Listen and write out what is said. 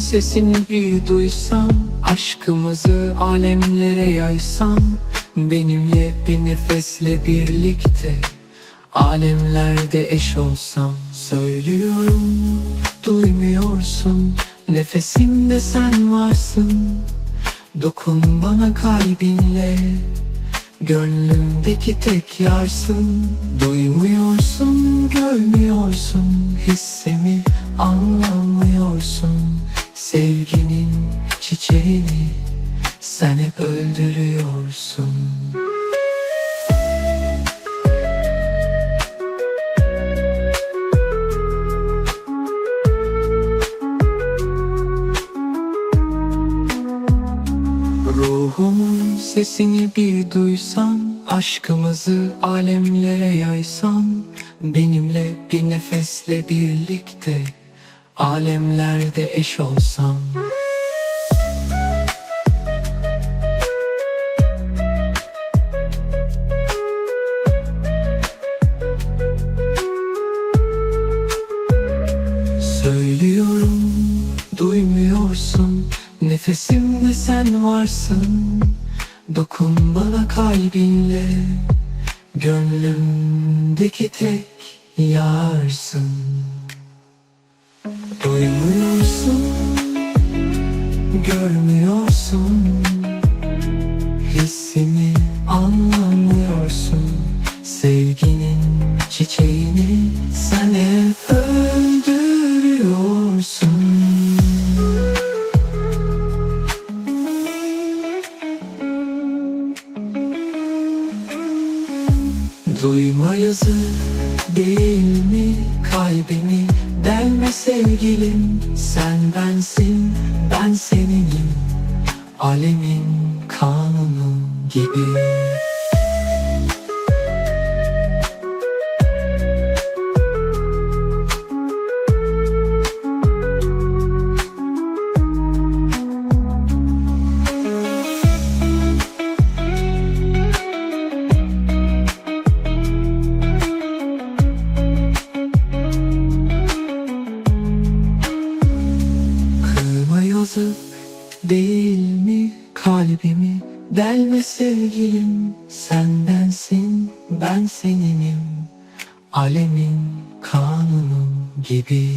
sesini bir duysam Aşkımızı alemlere yaysam Benimle bir nefesle birlikte Alemlerde eş olsam. Söylüyorum duymuyorsun Nefesimde sen varsın. Dokun bana kalbinle Gönlümdeki tek yarsın. Duymuyorsun, görmüyorsun Hissimi anlamıyorsun Sevginin çiçeğini Sen hep öldürüyorsun. Ruhumun sesini bir duysan Aşkımızı alemlere yaysan Benimle bir nefesle birlikte Alemlerde eş olsam. Söylüyorum, duymuyorsun. Nefesimde sen varsın. Dokun bana kalbinle. Gönlümdeki tek yarsın Duymuyorsun, görmüyorsun. Hissimi anlamıyorsun. Sevginin çiçeğini sen hep öldürüyorsun. Duyma yazı değil mi kalbimi Delme sevgilim sen bensin ben seninim. Alemin kanunu gibi yazık değil mi kalbimi Delme sevgilim sendensin ben seninim. Alemin kanunu gibi